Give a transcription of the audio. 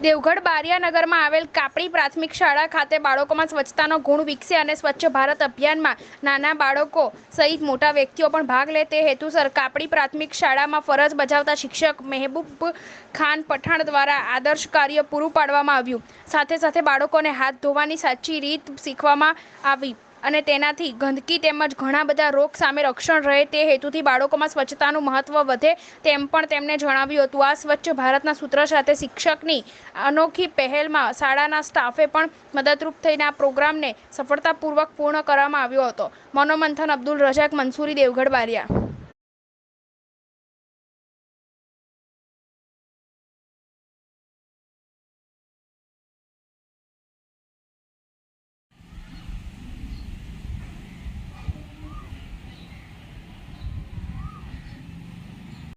દેવગઢ બારિયાનગરમાં આવેલ કાપડી પ્રાથમિક શાળા ખાતે બાળકોમાં સ્વચ્છતાનો ગુણ વિકસે અને સ્વચ્છ ભારત અભિયાનમાં નાના બાળકો સહિત મોટા વ્યક્તિઓ પણ ભાગ લે તે હેતુસર કાપડી પ્રાથમિક શાળામાં ફરજ બજાવતા શિક્ષક મહેબૂબ ખાન પઠાણ દ્વારા આદર્શ કાર્ય પૂરું પાડવામાં આવ્યું. સાથે સાથે બાળકોને હાથ ધોવાની સાચી રીત શીખવામાં આવી. અને તેનાથી ગંદકી તેમજ ઘણા બધા રોગ સામે રક્ષણ રહે તે હેતુથી બાળકોમાં સ્વચ્છતાનું મહત્ત્વ વધે તેમ પણ તેમણે જણાવ્યું હતું. આ સ્વચ્છ ભારતના સૂત્ર સાથે શિક્ષકની અનોખી પહેલમાં શાળાના સ્ટાફે પણ મદદરૂપ થઈને આ પ્રોગ્રામને સફળતાપૂર્વક પૂર્ણ કરવામાં આવ્યો હતો. મનોમંથન અબ્દુલ રજાક મંસૂરી દેવગઢ, બારિયા.